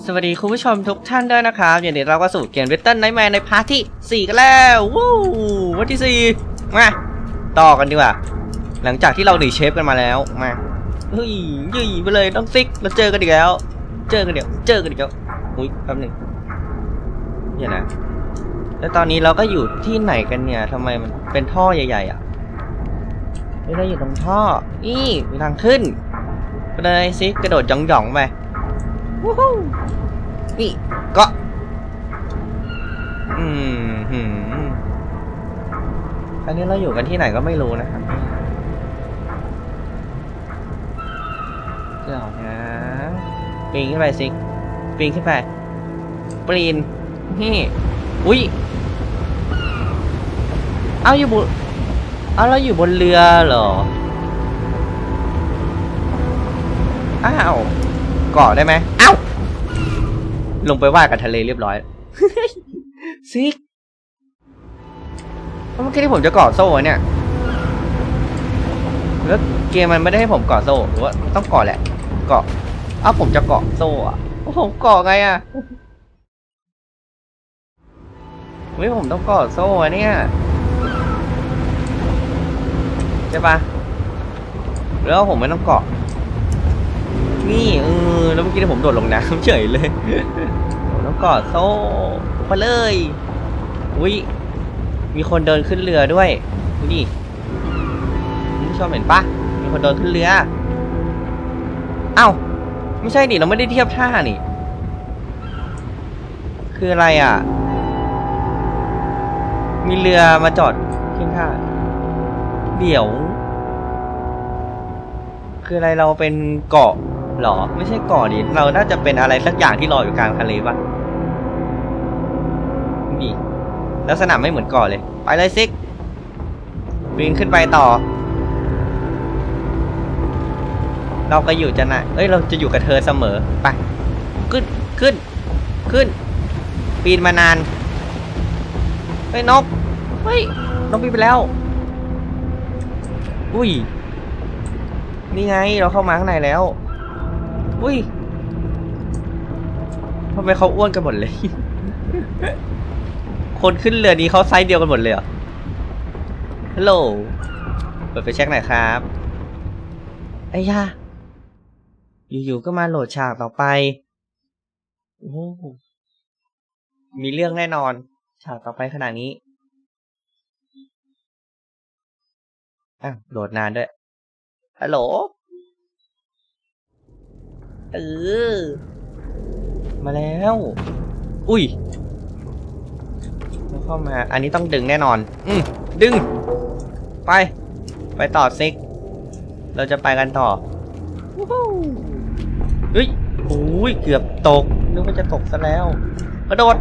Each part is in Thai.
สวัสดีคุณผู้ชมทุกท่านด้วยนะครับอย่างนี้เราก็สู่เกม Little Nightmare ในพาร์ทที่ 4 กันแล้ววู้วันที่ 4 มาต่อกันดีกว่า หลังจากที่เราหนีเชฟกันมาแล้วมาเฮ้ยยี่ไปเลยต้องซิกเราเจอกันอีกแล้ว เจอกันเดี๋ยวเจอกันอีกแล้วอุ้ยแป๊บหนึงเนี่ยนะแล้วตอนนี้เราก็อยู่ที่ไหนกันเนี่ยทำไมมันเป็นท่อใหญ่ ๆ อะไม่ได้อยู่ตรงท่อนี่มีทางขึ้นไปเลยซิกระโดดหย่องๆไป นี่ก็อืมหืมอันนี้เราอยู่กันที่ไหนก็ไม่รู้นะครับเดี๋ยวนะปีนขึ้นไปสิปีนขึ้นไปปีนนี่อุ้ยเอาอยู่บนเอาเราอยู่บนเรือเหรอ อ้าว เกาะได้ไหมเอ้า ลงไปว่ากันทะเลเรียบร้อย ซิกเมื่อกี้ที่ผมจะเกาะโซ่เนี่ย แล้วเกมมันไม่ได้ให้ผมเกาะโซ่หรือว่าต้องเกาะแหละ เกาะเอ้าผมจะเกาะโซ่อะผมเกาะไงอะเฮ้ยผมต้องเกาะโซ่อะเนี่ยใช่ปะแล้วผมไม่ต้องเกาะ นี่เออแล้วเมื่อกี้ผมโดดลงน้ำเฉยเลยแล้วก็โซ่มาเลยอุ้ยมีคนเดินขึ้นเรือด้วยดูดิคุณผู้ชมเห็นปะมีคนเดินขึ้นเรือเอ้าไม่ใช่ดิเราไม่ได้เทียบท่านี่ คืออะไรอะ มีเรือมาจอดเทียบท่าเดี๋ยว คืออะไรเราเป็นเกาะ หรอ ไม่ใช่กาะดิเราน่าจะเป็นอะไรสักอย่างที่ลอยอยู่กลางทะเลปะนี่ลักษณะไม่เหมือนกาะเลย ไปเลยซิกปีนขึ้นไปต่อ เราก็อยู่จะนะเอ้ยเราจะอยู่กับเธอเสมอไปขึ้นขึ้นขึ้น ปีนมานานเฮ้ยนกเฮ้ยนกปีนไปแล้ว อุ้ยนี่ไงเราเข้ามาข้างในแล้ว อุ้ยทำไมเขาอ้วนกันหมดเลย คนขึ้นเรือนี้เขาไซส์เดียวกันหมดเลยเหรอ ฮัลโหล เปิดไฟเช็คหน่อยครับ ไอ้ยาอยู่ๆก็มาโหลดฉากต่อไปโอ้มีเรื่องแน่นอน ฉากต่อไปขนาดนี้อ้าวโหลดนานด้วยฮัลโหล เออ มาแล้ว อุ้ยแล้วเข้ามา อันนี้ต้องดึงแน่นอน อืมดึง ไป ไปต่อซิก เราจะไปกันต่อเฮ้ยโอ้ย เกือบตก นึกว่าจะตกซะแล้ว กระโดด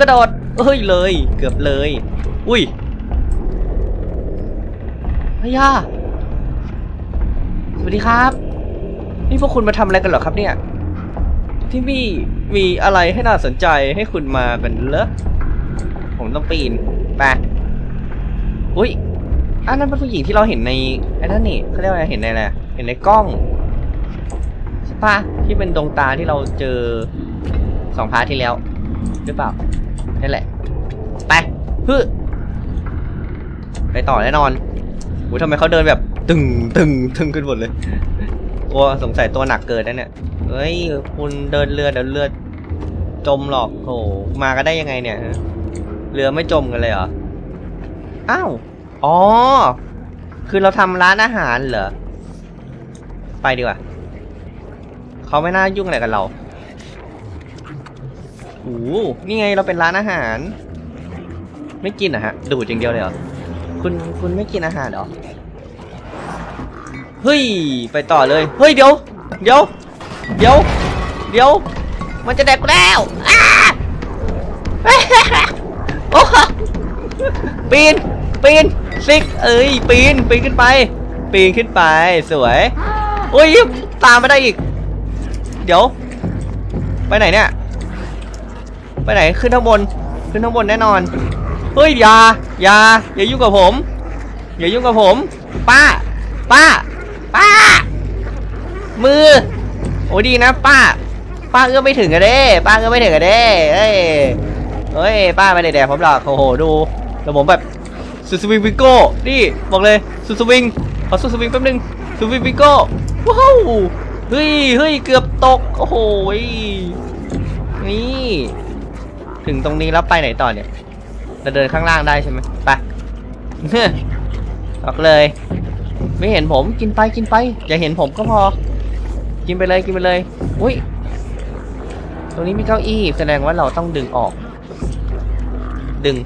กระโดดเฮ้ยเลย เกือบเลย อุ้ยพยาสวัสดีครับ นี่พวกคุณมาทำอะไรกันเหรอครับเนี่ย ที่นี่มีอะไรให้น่าสนใจให้คุณมากันเหรอผมต้องปีนไปอุ้ยอันนั้นเป็นผู้หญิงที่เราเห็นในไอ้นั่นนี่เขาเรียกว่าเห็นในอะไรเห็นในกล้องใช่ปะที่เป็นดวงตาที่เราเจอสองพาร์ทที่แล้วหรือเปล่านั่นแหละ ไปฮึไปต่อแน่นอนโอ้ยทำไมเขาเดินแบบ ตึงตึงตึงขึ้นหมดเลย ตัวสงสัยตัวหนักเกินนะเนี่ยเฮ้ยคุณเดินเรือเดี๋ยวเรือจมหรอกโถมากันได้ยังไงเนี่ยเรือไม่จมกันเลยเหรออ้าวอ๋อ คือเราทำร้านอาหารเหรอไปดีกว่าเขาไม่น่ายุ่งอะไรกับเราโอ้โหนี่ไงเราเป็นร้านอาหาร ไม่กินอะฮะ ดูดอย่างเดียวเลยเหรอ คุณ คุณไม่กินอาหารเหรอ เฮ้ย ไปต่อเลย เฮ้ย เดี๋ยว เดี๋ยว เดี๋ยว เดี๋ยว มันจะแดกกูแล้วอ้าโอ้ปีน ปีน ซิก เอ้ย ปีน ปีนขึ้นไป ปีนขึ้นไป สวยโอ้ย ตามไมาได้อีก เดี๋ยว ไปไหนเนี่ย ไปไหน ขึ้นข้างบน ขึ้นข้างบนแน่นอน เฮ้ย อย่า อย่า อย่ายุ่งกับผม อย่ายุ่งกับผม ป้า ป้า ป้า มือ โอ้ดีนะ ป้า ป้าเอื้อมไม่ถึงอะเด้ ป้าเอื้อมไม่ถึงอะเด้เฮ้ยเฮ้ย ป้าไม่ได้แดกผมหรอกโอ้โห ดูแล้วผมแบบสุดสวิงวิโก้ นี่ บอกเลยสุดสวิง ขอสุดสวิงแป๊บนึงสุดสวิงวิโก้ ว้าว เฮ้ยเฮ้ยเกือบตก โอ้โหยนี่ ถึงตรงนี้แล้วไปไหนต่อเนี่ยเราเดินข้างล่างได้ใช่ไหมไปออกเลย ไม่เห็นผมกินไปกินไป อย่าเห็นผมก็พอ กินไปเลยกินไปเลยอุ้ยตรงนี้มีเก้าอี้แสดงว่าเราต้องดึงออก ดึง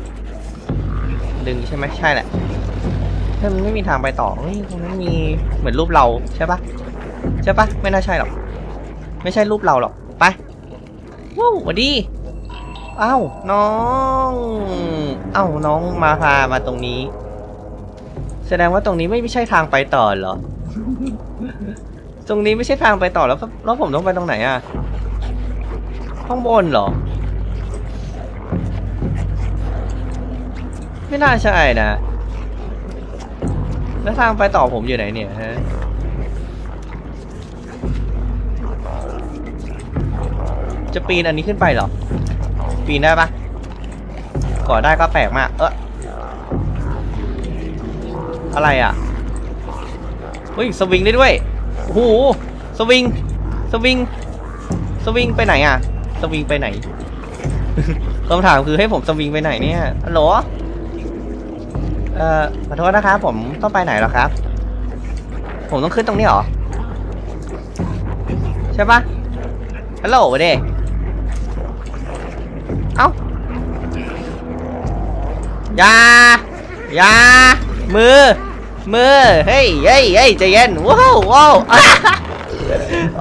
ดึงใช่ไหมใช่แหละถ้ามันไม่มีทางไปต่อเฮ้ยตรงนั้นมีเหมือนรูปเราใช่ปะใช่ปะไม่น่าใช่หรอก ไม่ใช่รูปเราหรอกไปว้าวสวัสดีเอ้าน้องเอ้าน้องมาพามาตรงนี้ แสดงว่าตรงนี้ไม่ไม่ใช่ทางไปต่อเหรอ ตรงนี้ไม่ใช่ทางไปต่อแล้วแล้วผมต้องไปตรงไหนอะข้างบนเหรอ ไม่น่าใช่นะ แล้วทางไปต่อผมอยู่ไหนเนี่ยฮะจะปีนอันนี้ขึ้นไปเหรอ ปีนได้ปะก่อได้ก็แปลกมาก เออ อะไรอะเฮ้ยสวิงได้ด้วยโอ้โหสวิงสวิงสวิงไปไหนอะ สวิงไปไหนคำถามคือให้ผมสวิงไปไหนเนี่ยฮัลโหลเอ่อขอโทษนะครับผมต้องไปไหนหรอครับ ผมต้องขึ้นตรงนี้เหรอ ใช่ปะฮัลโหลเด้เอ้าอย่าอย่า มือ มือ เฮ้ยเฮ้ยเฮ้ยใจเย็น ว้าวว้าวอะ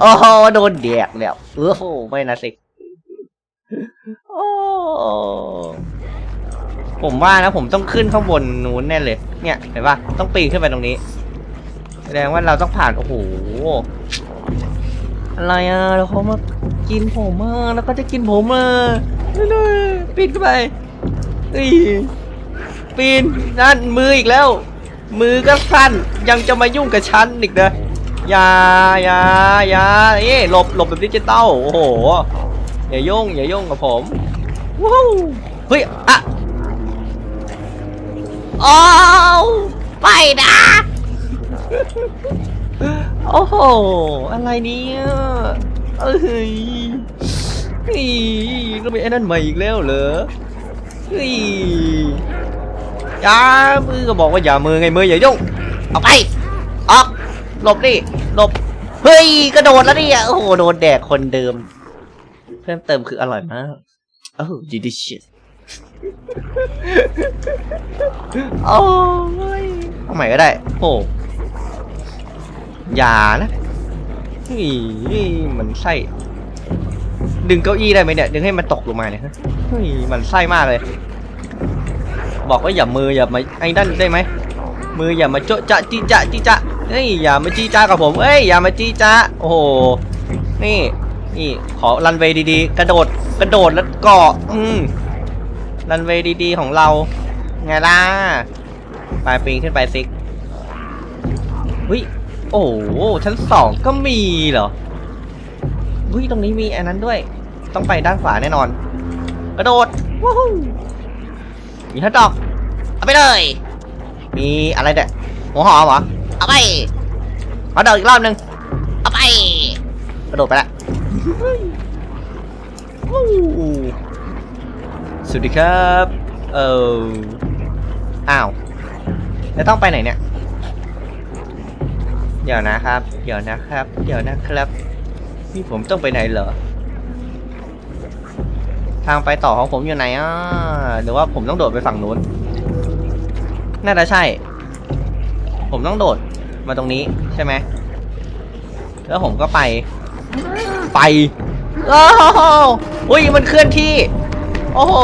โอ้โหโดนแดกแล้วโอ้โหไม่นะสิโอ้ผมว่านะผมต้องขึ้นข้างบนนู้นแน่เลย เนี่ยเห็นปะต้องปีนขึ้นไปตรงนี้ แสดงว่าเราต้องผ่านโอ้โหอะไรอะแล้วเขามากินผมอะแล้วก็จะกินผมอะไม่ได้ปีนขึ้นไปอ้ย ปีนนั่นมืออีกแล้ว มือก็สั้นยังจะมายุ่งกับฉันอีกนะอย่าอย่าอย่าเอ๊ะหลบหลบแบบดิจิตอลโอ้โหอย่ายุ่งอย่ายุ่งกับผมว้าวเฮ้ยอะโอ้วไปนะโอ้โหอะไรเนี่ยเอ้ยนี่ก็มีไอ้นั่นใหม่อีกแล้วเหรอเฮ้ย อย่ามือก็บอกว่าอย่ามือไงมืออย่ายุ่งออกไปออกหลบดิหลบเฮ้ยกระโดดแล้วเนี่ยโอ้โหโดนแดกคนเดิม เพิ่มเติมคืออร่อยมากโอ้ delicious โอ้ยเอาใหม่ก็ได้โอ้อย่านะนี่มันไส้ดึงเก้าอี้ได้ไหมเนี่ย ดึงให้มันตกลงมาเนี่ยฮะเฮ้ยมันไส้มากเลย บอกว่าอย่ามืออย่ามาไอ้นั่นได้ไหมมืออย่ามาโจ๊ะจะจี้จะจี้จะเฮ้ยอย่ามาจี้จ้ากับผมเอ้ยอย่ามาจี้จ้าโอ้โหนี่นี่ขอรันเวย์ดีๆ กระโดดกระโดดแล้วเกาะอืมรันเวย์ดีๆของเราไงล่ะไปปีนขึ้นไปซิกเฮ้ยโอ้โหชั้นสองก็มีเหรอเฮ้ยตรงนี้มีอันนั้นด้วย ต้องไปด้านขวาแน่นอน กระโดดว้าว มีทัดดอก เอาไปเลย มีอะไรเนี่ยหัวหอมเหรอ เอาไปเอาเดินอีกรอบหนึ่งเอาไป กระโดดไปละสวัสดีครับ เอออ้าว แล้วต้องไปไหนเนี่ย เดี๋ยวนะครับ เดี๋ยวนะครับ เดี๋ยวนะครับ นี่ผมต้องไปไหนเหรอางไปต่อของผมอยู่ไหนอะหรือว่าผมต้องโดดไปฝั่งนู้น น่าจะใช่ ผมต้องโดดมาตรงนี้ใช่ไหมแล้วผมก็ไป ไปโอ้โหอุ้ยมันเคลื่อนที่ โอ้โห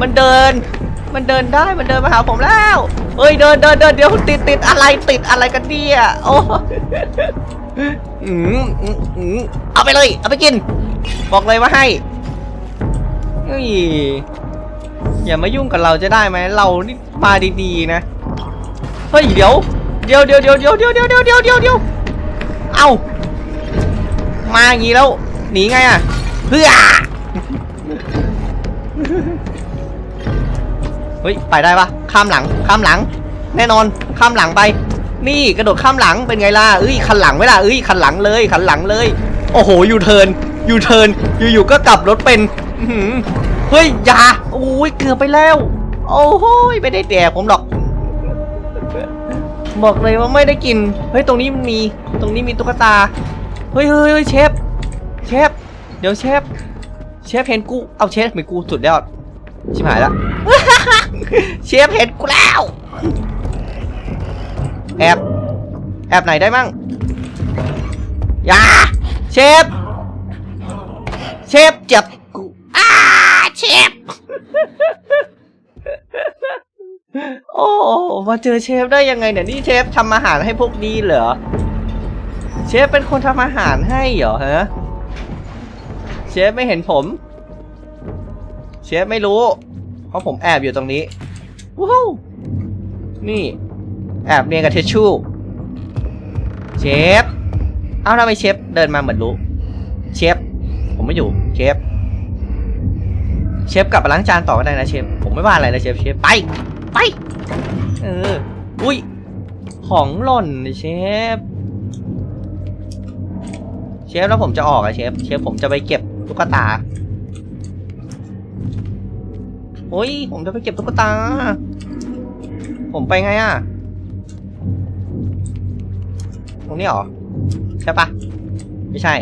มันเดิน มันเดินได้ มันเดินมาหาผมแล้วเฮ้ย เดินเดินเดินเดี๋ยวติดติดอะไรติดอะไรกันเนี่ยโอ้อืมอืมเอาไปเลย เอาไปกิน บอกเลยว่าให้ เฮ้ยอย่ามายุ่งกับเราจะได้ไหมเรานี่มาดีๆนะเฮ้ยเดี๋ยวเดี๋ยวเดี๋ยวเดี๋ยวเดี๋ยวเดี๋ยวเดี๋ยวเดี๋ยวเดี๋ยวเดี๋ยวเดี๋ยวเอ้ามาอย่างนี้แล้วหนีไงอะเพื่อเฮ้ยไปได้ปะข้ามหลังข้ามหลัง แน่นอนข้ามหลังไป นี่กระโดดข้ามหลังเป็นไงล่ะเอ้ยคันหลังไหมล่ะเอ้ยคันหลังเลยคันหลังเลย โอ้โหยูเทิร์นยูเทิร์นอยู่ๆก็กลับรถเป็น เฮ้ยอย่าโอ้ยเกือบไปแล้ว โอ้โหยไม่ได้แดกผมหรอก บอกเลยว่าไม่ได้กิน เฮ้ยตรงนี้มันมี ตรงนี้มีตุ๊กตา เฮ้ยเฮ้ยเฮ้ยเชฟ เชฟ เดี๋ยวเชฟ เชฟเห็นกู เอาเชฟเห็นกูสุดยอด ชิบหายละ เชฟเห็นกูแล้ว แอบ แอบไหนได้มั่งอย่า เชฟ เชฟเจ็บกูอ้าเชฟ โอ้ มาเจอเชฟได้ยังไงเนี่ยนี่เชฟทำอาหารให้พวกนี้เหรอ เชฟเป็นคนทำอาหารให้เหรอฮะ เชฟไม่เห็นผม เชฟไม่รู้ เพราะผมแอบอยู่ตรงนี้ว้าวนี่ แอบเนียนกับเทชชู่ เชฟ เอาทำไมเชฟเดินมาเหมือนรู้ เชฟ ผมไม่อยู่ เชฟ เชฟกลับมาล้างจานต่อก็ได้นะเชฟ ผมไม่ว่าอะไรนะเชฟ เชฟ ไป ไป เออ อุ้ย ของหล่นเชฟ เชฟแล้วผมจะออกอะเชฟ เชฟผมจะไปเก็บตุ๊กตาโอ้ย ผมจะไปเก็บตุ๊กตา ผมไปไงอะตรงนี้เหรอ ใช่ปะไม่ใช่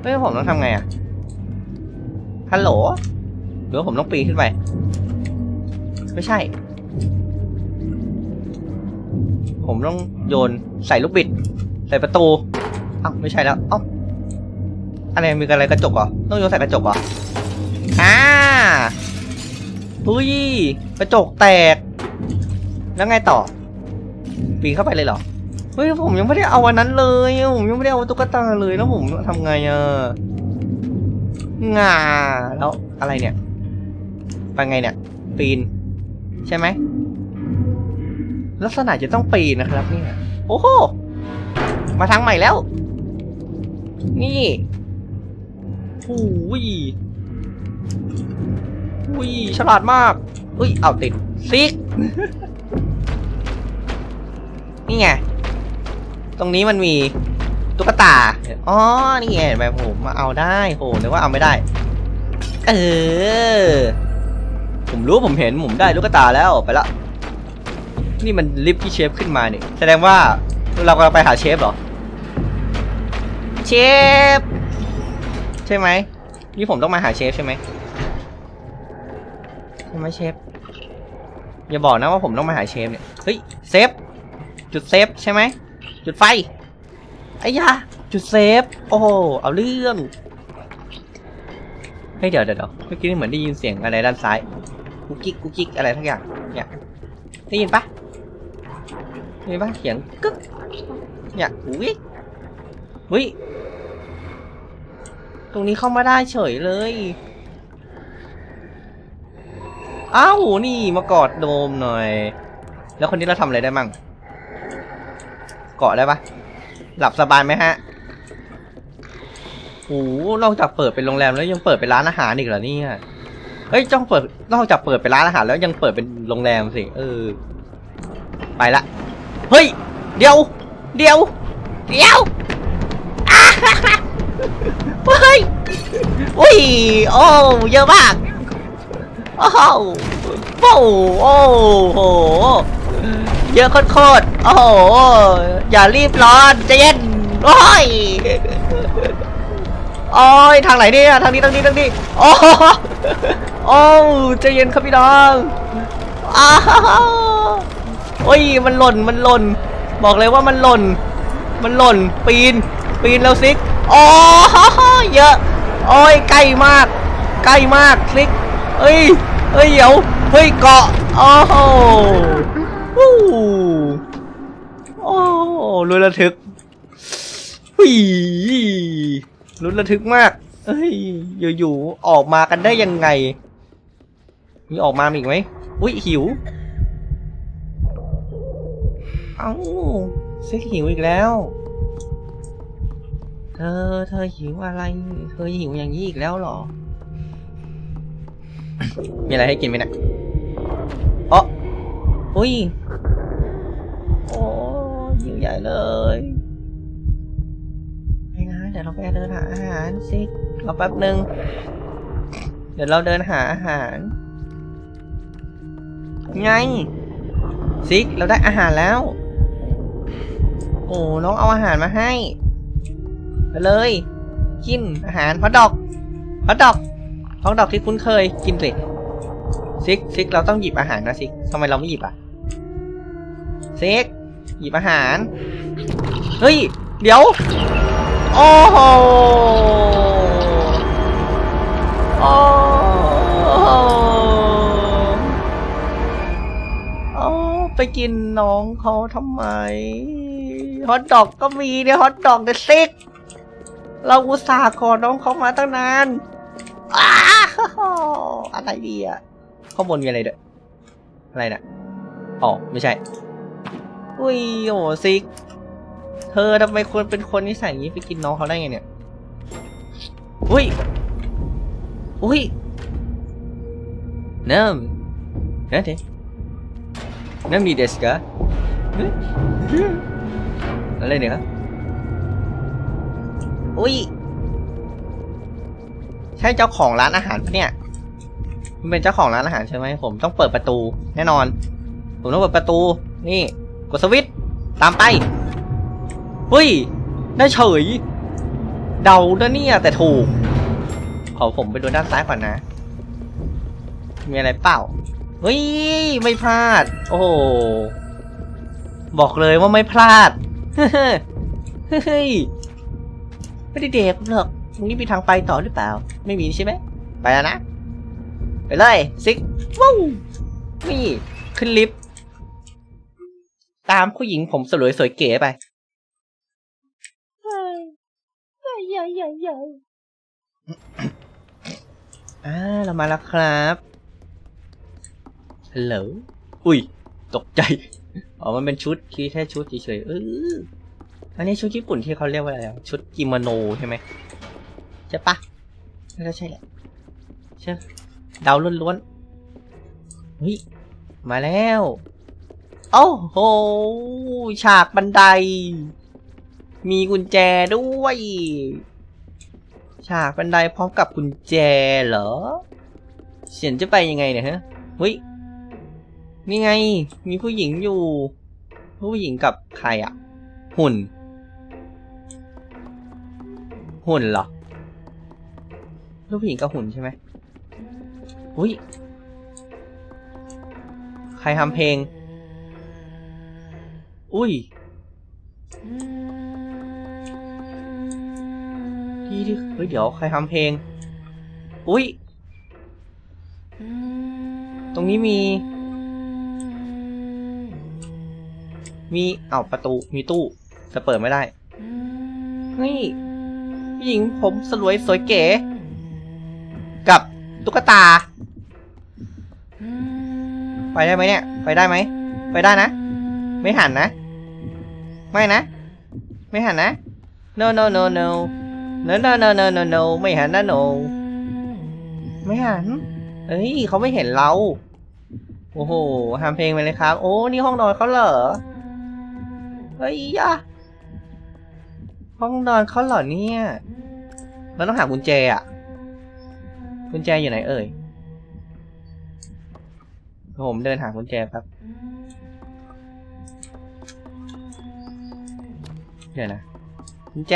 เฮ้ยผมต้องทำไงอะฮัลโหล หรือว่าผมต้องปีนขึ้นไป ไม่ใช่ ผมต้องโยนใส่ลูกบิด ใส่ประตูอ้าวไม่ใช่แล้วอ้าอะไรมีอะไรกระจกเหรอต้องโยนใส่กระจกเหรออ่าอุ้ยกระจกแตก แล้วไงต่อ ปีนเข้าไปเลยเหรอเฮ้ยผมยังไม่ได้เอาวันนั้นเลยอะผมยังไม่ได้เอาตุ๊กตาเลยแล้วผมทำไงอะงาแล้วอะไรเนี่ย ไปไงเนี่ย ปีน ใช่ไหม ลักษณะจะต้องปีนนะครับเนี่ย โอ้โห มาทางใหม่แล้ว นี่หูยหูยฉลาดมากอุ้ย เอาติดซิก นี่ไง ตรงนี้มันมีตุ๊กตา อ๋อ นี่ไงแบบผมมาเอาได้โหนึกว่าเอาไม่ได้ เออ ผมรู้ผมเห็นผมได้ตุ๊กตาแล้วไปละ นี่มันลิฟต์ที่เชฟขึ้นมาเนี่ยแสดงว่าเรากำลังไปหาเชฟเหรอ เชฟ ใช่ไหมนี่ผมต้องมาหาเชฟใช่ไหมใช่ไหมเชฟอย่าบอกนะว่าผมต้องมาหาเชฟเนี่ยเฮ้ยเซฟจุดเซฟใช่ไหมจุดไฟไอ้ยาจุดเซฟโอ้โหเอาเรื่องเฮ้ยเดี๋ยวเดี๋ยวเมื่อกี้เหมือนได้ยินเสียงอะไรด้านซ้าย กุ๊กกิ๊กกุ๊กกิ๊กอะไรทั้งอย่าง เนี่ยได้ยินปะได้ยินปะเสียงกึ๊กเนี่ยอุ้ยอุ้ยตรงนี้เข้ามาได้เฉยเลยอ้าวนี่มากอดโดมหน่อย แล้วคนนี้เราทำอะไรได้มั่งเกาะได้ปะหลับสบายไหมฮะโอ้โหนอกจากเปิดเป็นโรงแรมแล้วยังเปิดเป็นร้านอาหารอีกเหรอเนี่ย เฮ้ยจ้องเปิดนอกจากเปิดเป็นร้านอาหารแล้วยังเปิดเป็นโรงแรมสิเออ ไปละ เฮ้ย เดี๋ยว เดี๋ยว เดี๋ยวอ่าฮ่าฮ่าเฮ้ยอุ้ยโอ้เยอะมากโอ้โหโอ้โหโอ้โหเยอะโคตรๆโอ้โหอย่ารีบร้อนใจเย็นโอ้ยโอ้ยทางไหนเนี่ยทางนี้ทางนี้ทางนี้โอ้ โอ้ใจเย็นครับพี่น้องอ้าวโอ้ยมันหล่นมันหล่น บอกเลยว่ามันหล่น มันหล่น ปีน ปีนแล้วซิกโอ้เยอะ โอ้ยใกล้มาก ใกล้มากซิกเอ้ยเอ้ยเดี๋ยวเฮ้ยเกาะโอ้โหโอ้ลุ้นระทึกหุยลุ้นระทึกมากเอ้ยอยู่ๆออกมากันได้ยังไง มีออกมาอีกไหมอุ้ยหิว เอ้าซิกหิวอีกแล้ว เธอ เธอหิวอะไร เธอหิวอย่างนี้อีกแล้วเหรอ มีอะไรให้กินไหมเนะอ๋ออุ้ย โอ้หิวใหญ่เลยไปนะเดี๋ยวเราไปเดินหาอาหารสิรอแป๊บหนึ่งเดี๋ยวเราเดินหาอาหาร ไงซิกเราได้อาหารแล้ว โอ้น้องเอาอาหารมาให้ไปเลยกินอาหารฮอทดอกฮอทดอกฮอทดอกที่คุ้นเคยกินสิซิกซิกเราต้องหยิบอาหารนะซิกทำไมเราไม่หยิบอะซิกหยิบอาหาร เฮ้ย เดี๋ยว โอ้โหโอ้ ไปกินน้องเขาทำไม ฮอทดอกก็มีเนี่ยฮอทดอกเดซิก เราอุตส่าห์ขอน้องเขามาตั้งนานอ้าอะไรดีอะข้างบนมีอะไรด้ออะไรน่ะอ๋อ ไม่ใช่ อุ้ยโอ้ซิก เธอทำไมคนเป็นคนนิสัยอย่างนี้ไปกินน้องเขาได้ไงเนี่ย อุ้ย อุ้ยน้ำนั่นเอง น้ำมีเดสกะเฮ้ยอะไรเนี่ยครับอุ้ย ใช่เจ้าของร้านอาหารปะเนี่ยคุณเป็นเจ้าของร้านอาหารใช่ไหมผมต้องเปิดประตู แน่นอน ผมต้องเปิดประตู นี่ กดสวิตช์ตามไปเฮ้ย ได้เฉย เดานะเนี่ยแต่ถูก ขอผมไปดูด้านซ้ายก่อนนะ มีอะไรเปล่าเฮ้ย ไม่พลาด โอ้โห บอกเลยว่าไม่พลาด เฮ้ย ไม่ได้เด็กหรอกตรงนี้มีทางไปต่อหรือเปล่า ไม่มีใช่ไหม ไปแล้วนะ ไปเลยซิกวู้นี่ ขึ้นลิฟต์ ตามผู้หญิงผมสวยสวยเก๋ไปอ่าเรามาแล้วครับ ฮัลโหลอุ้ย ตกใจ อ๋อ มันเป็นชุดคีแค่ชุดเฉยๆเอออันนี้ชุดญี่ปุ่นที่เขาเรียกว่าอะไรอะชุดกิโมโนใช่ไหมใช่ปะน่าจะใช่แหละใช่เดาล้วนๆเฮ้ยมาแล้วโอ้โหฉากบันได มีกุญแจด้วย ฉากบันไดพร้อมกับกุญแจเหรอเสียนจะไปยังไงเนี่ยฮะเฮ้ย นี่ไง มีผู้หญิงอยู่ ผู้หญิงกับใครอะหุ่น หุ่นเหรอรูปผู้หญิงกับหุ่นใช่ไหมอุ้ย ใครทำเพลง อุ้ย ที่ที่เฮ้ยเดี๋ยวใครทำเพลง อุ้ย ตรงนี้มี มีเอ้าประตูมีตู้ จะเปิดไม่ได้เฮ้ยผู้หญิงผมสลวยสวยเก๋ กับตุ๊กตา ไปได้ไหมเนี่ย ไปได้ไหม ไปได้นะ ไม่หันนะ ไม่นะ ไม่หันนะ no no no no no no no no no no ไม่หันนะ no ไม่หันเอ้ยเขาไม่เห็นเรา โอ้โหทำเพลงไปเลยครับ โอ้ นี่ห้องนอนเขาเหรอ เฮ้ยยะห้องนอนเขาเหรอเนี่ยเราต้องหากุญแจอะ กุญแจอยู่ไหนเอ่ย ผมเดินหากุญแจแป๊บเดี๋ยวนะ กุญแจ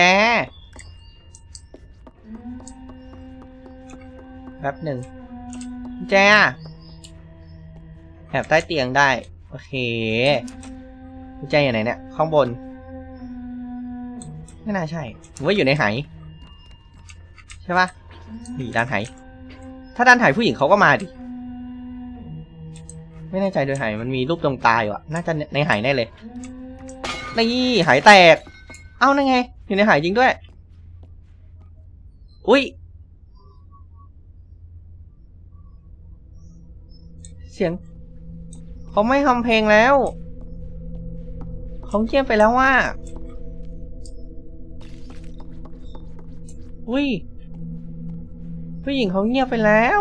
แป๊บหนึ่งกุญแจแอบใต้เตียงได้ โอเค กุญแจอยู่ไหนเนี่ย ข้างบน ไม่น่าใช่หรือว่าอยู่ในไหใช่ปะนี่ด้านไหถ้าด้านไหผู้หญิงเขาก็มาดิ ไม่แน่ใจโดยไหมันมีรูปดวงตาอยู่อะน่าจะในไหแน่เลย นี่ไหแตก เอ้านั่นไง อยู่ในไหจริงด้วย อุ้ย เสียง เขาไม่ทำเพลงแล้ว เขาเงียบไปแล้วว่า อุ้ย ผู้หญิงเขาเงียบไปแล้ว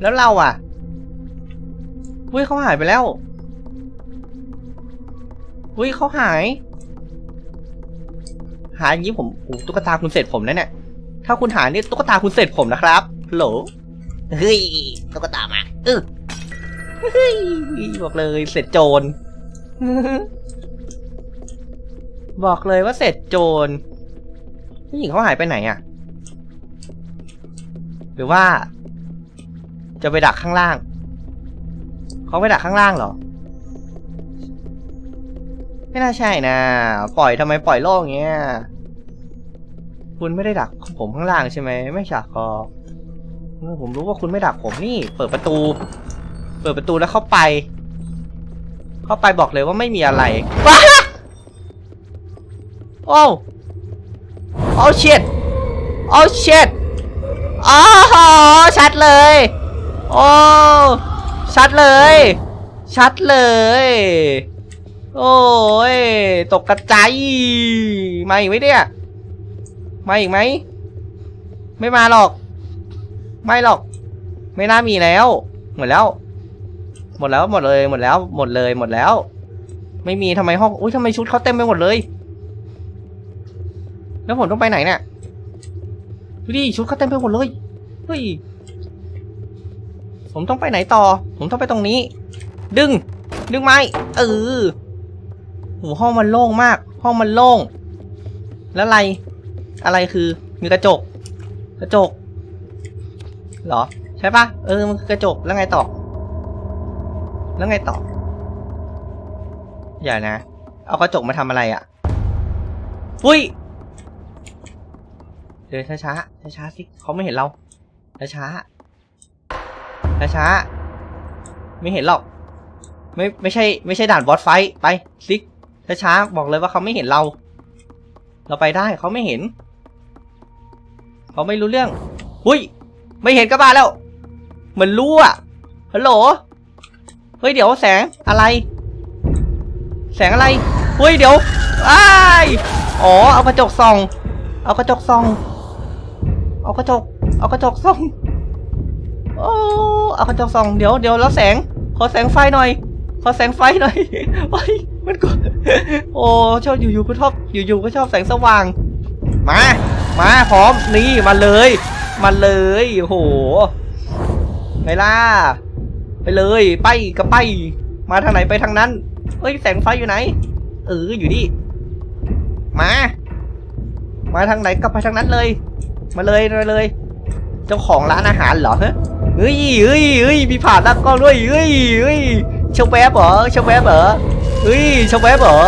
แล้วเราอะ อุ้ยเขาหายไปแล้ว อุ้ยเขาหาย หายอย่างนี้ผมตุ๊กตาคุณเสร็จผมนะเนี่ย ถ้าคุณหายนี่ตุ๊กตาคุณเสร็จผมนะครับโหลเฮ้ยตุ๊กตามาเออ เฮ้ยบอกเลยเสร็จโจร บอกเลยว่าเสร็จโจรผู้หญิงเขาหายไปไหนอะหรือว่า จะไปดักข้างล่าง เขาไปดักข้างล่างเหรอ ไม่น่าใช่นะ ปล่อยทำไมปล่อยโล่งอย่างเงี้ย คุณไม่ได้ดักผมข้างล่างใช่ไหม ไม่ฉากคอผมรู้ว่าคุณไม่ดักผมนี่ เปิดประตู เปิดประตูแล้วเข้าไป เข้าไปบอกเลยว่าไม่มีอะไรว้าโอ้โอ้เชิดโอ้เชิดอ๋อชัดเลย โอ้ชัดเลย ชัดเลย โอ้ยตกกระจายมาอีกไหมเนี่ยมาอีกไหมไม่มาหรอก ไม่หรอก ไม่น่ามีแล้ว เหมดแล้ว หมดแล้วหมดเลยหมดแล้ว หมดเลยหมดแล้ว ไม่มีทำไมห้องอุ้ยทำไมชุดเขาเต็มไปหมดเลย แล้วผมต้องไปไหนเนี่ยดูดิชุดเขาเต็มไปหมดเลยเฮ้ยผมต้องไปไหนต่อ ผมต้องไปตรงนี้ ดึง ดึงไม้เออโหห้องมันโล่งมาก ห้องมันโล่ง แล้วอะไร อะไรคือ มีกระจก กระจก เหรอ ใช่ปะเออ มันคือกระจก แล้วไงต่อ แล้วไงต่อ อย่านะ เอากระจกมาทำอะไรอะ่ะอุ้ยเดินช้าช้าช้าช้าสิเขาไม่เห็นเราช้าช้าช้าช้าไม่เห็นหรอก ไม่ไม่ใช่ ไม่ใช่ด่านบอสไฟไปซิกช้าช้าบอกเลยว่าเขาไม่เห็นเรา เราไปได้เขาไม่เห็นเขาไม่รู้เรื่องหุ้ย ไม่เห็นก็บ้าแล้ว เหมือนรู้อะฮัลโหล เฮ้ยเดี๋ยวแสงอะไร แสงอะไรเฮ้ยเดี๋ยวอ้ายอ๋อเอากระจกส่อง เอากระจกส่อง เอากระจก เอากระจกส่องโอ้เอากระจกส่องเดี๋ยวเดี๋ยวแล้วแสง ขอแสงไฟหน่อย ขอแสงไฟหน่อยโอ้ยมันก็โอ้ชอบอยู่ๆก็ชอบอยู่ๆก็ชอบแสงสว่าง มา มาพร้อมนี่มาเลย มาเลยโอ้โหไงล่ะ ไปเลยไปกับไป มาทางไหนไปทางนั้นเอ้ยแสงไฟอยู่ไหน เอออยู่นี่ มา มาทางไหนก็ไปทางนั้นเลย มาเลยมาเลย เจ้าของร้านอาหารเหรอฮะเฮ้ยเฮ้ยเฮ้ยมีผ่านตากล้องด้วยเฮ้ยเฮ้ยเชาแวบเหรอเชาแวบเหรอเฮ้ยเชาแวบเหรอ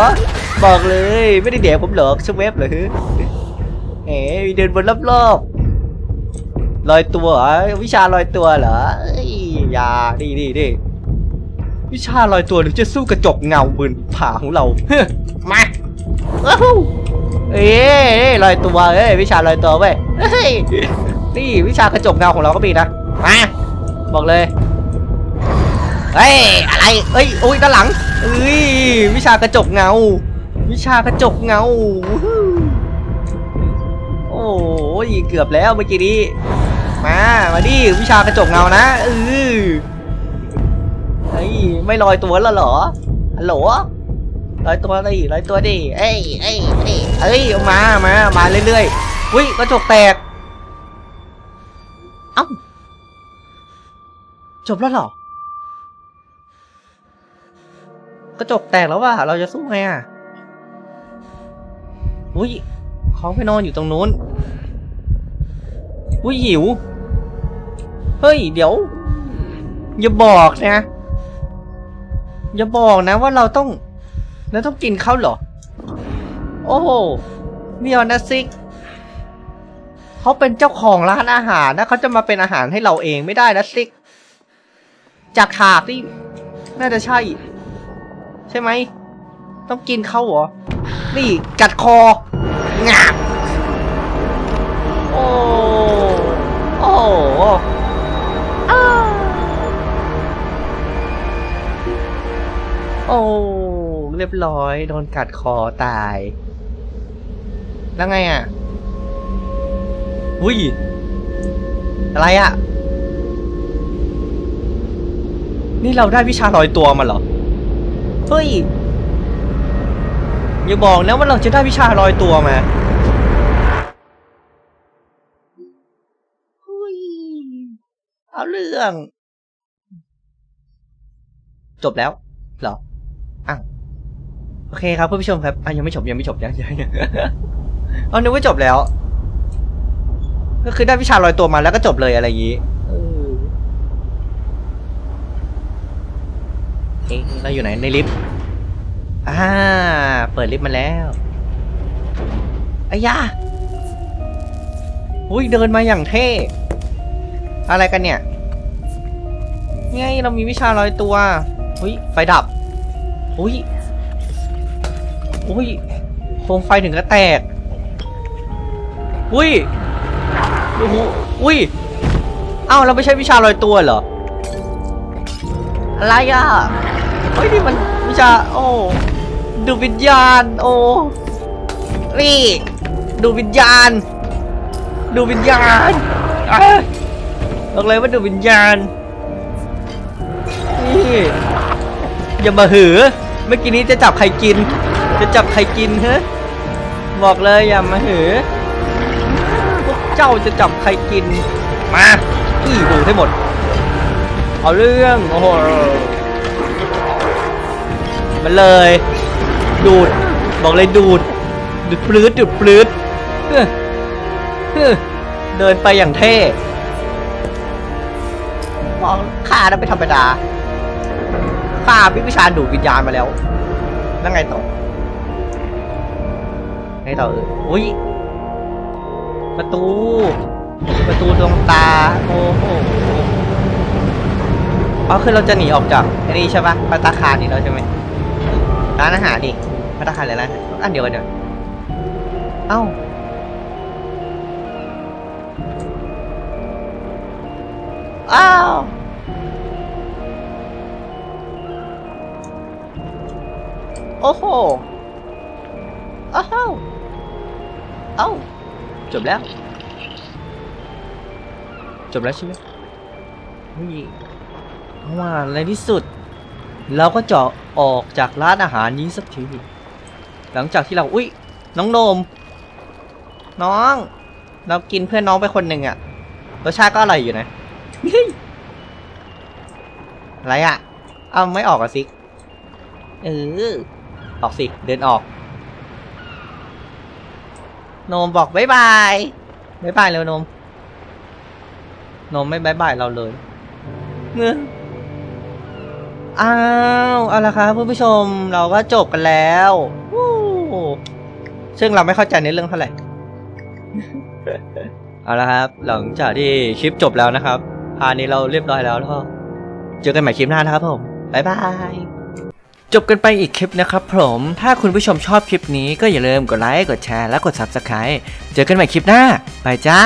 บอกเลยไม่ได้เดี๋ยวผมหรอกเชาแวบเหรอฮะเอ๋เดินบนรอบๆลอยตัวอวิชาลอยตัวเหรอเอ้ ยอย่าดีดีดีวิชาลอยตัวหรือจะสู้กระจกเงาบนผาของเราเฮ้ยมาว้าวเอ้ยลอยตัวเอ้ยวิชาลอยตัวเว้ยเฮ้ยนี่วิชากระจกเงาของเราก็มีนะมาบอกเลยเฮ้ยอะไรเอ้ยอุ้ยด้านหลังเอ้ยวิชากระจกเงา วิชากระจกเงาวู้ฮู้โอ้ยเกือบแล้วเมื่อกี้นี้ มา มาดิวิชากระจกเงานะเออเฮ้ยไม่ลอยตัวแล้วเหรอฮัลโหลลอยตัวดิลอยตัวดิเอ้ยเอ้ยเอ้ยเอ้ยมามามาเรื่อยๆอุ้ยกระจกแตกเอ้าจบแล้วเหรอกระจกแตกแล้วว่ะเราจะสู้ไงอะอุ้ยเขาไปนอนอยู่ตรงนู้นอุ้ยหิว เฮ้ย เดี๋ยว อย่าบอกนะ อย่าบอกนะว่าเราต้องเราต้องกินเขาเหรอ โอ้โหเมียวนะซิกเขาเป็นเจ้าของร้านอาหารนะเขาจะมาเป็นอาหารให้เราเองไม่ได้นะซิก จากถาดนี่น่าจะใช่ ใช่ไหม ต้องกินเขาเหรอ นี่กัดคองาบโอ้ โอ้ โอ้เรียบร้อย โดนกัดคอตาย แล้วไงอะอุ้ย อะไรอะ นี่เราได้วิชาลอยตัวมาเหรอ เฮ้ย อย่าบอกนะว่าเราจะได้วิชาลอยตัวมาเฮ้ยเอาเรื่อง จบแล้วเหรอ อ้าวโอเคครับคุณผู้ชมครับอะยังไม่จบยังไม่จบยังยังยังเอานึกว่าจบแล้ว ก็คือได้วิชาลอยตัวมาแล้วก็จบเลยอะไรอย่างนี้เอ๊ะเราอยู่ไหนในลิฟต์อ่าเปิดลิฟต์มาแล้วไอ้ยาอุ้ยเดินมาอย่างเท่ อะไรกันเนี่ยไงเรามีวิชาลอยตัวอุ้ยไฟดับ อุ้ยอุ้ยโคมไฟถึงก็แตก อุ้ยโอ้โหอุ้ยเอ้าเราไม่ใช่วิชาลอยตัวเหรอ อะไรอะเฮ้ยนี่มันวิชาโอ้ดูวิญญาณ โอ้นี่ดูวิญญาณ ดูวิญญาณอะบอกเลยว่าดูวิญญาณนี่อย่ามาหือ มื่อกี้นี้จะจับใครกิน จะจับใครกินฮะบอกเลยอย่ามาหือพวกเจ้าจะจับใครกิน มาพี่ดูให้หมด เอาเรื่อง โอ้โหมันเลย ดูด บอกเลยดูด ดูดปลื้ดดูดปลื้ดเฮ้อเฮ้อเดินไปอย่างเท่มองข้านั้นเป็นธรรมดา ข้าพิวิชาดูดวิญญาณมาแล้วแล้วไงต่อไงต่อเอออุ้ยประตู ประตูดวงตาโอ้โหอ๋อคือเราจะหนีออกจากนี่ใช่ปะพัตตาคารนี่แล้วใช่ไหมร้านอาหารดิพัตตาคารหรือร้านอันเดียวกันเดียวเอ้าอ้าว โอ้โห โอ้าวเอ้า จบแล้ว จบแล้วใช่ไหมเฮ้ยเอาว่าในที่สุด เราก็จะออกจากร้านอาหารนี้สักที หลังจากที่เรา อุ้ย น้องโนม น้อง เรากินเพื่อนน้องไปคนหนึ่งอะรสชาติก็อร่อยอยู่นะ อะไรอะเอาไม่ออกอะสิเออ ออกสิ เดินออก โนมบอกบายบายบายบายเร็วโนม โนมไม่บายบายเราเลยเงื้ออ้าว เอาละครับผู้ชมเราก็จบกันแล้วซึ่งเราไม่เข้าใจในเรื่องเท่าไหร่ เอาละครับ หลังจากที่คลิปจบแล้วนะครับพานี้เราเรียบร้อยแล้วแล้วก็เจอกันใหม่คลิปหน้านะครับผมบายบาย จบกันไปอีกคลิปนะครับผม ถ้าคุณผู้ชมชอบคลิปนี้ก็อย่าลืมกดไลค์ กดแชร์ และกด Subscribe เจอกันใหม่คลิปหน้า ไปจ้า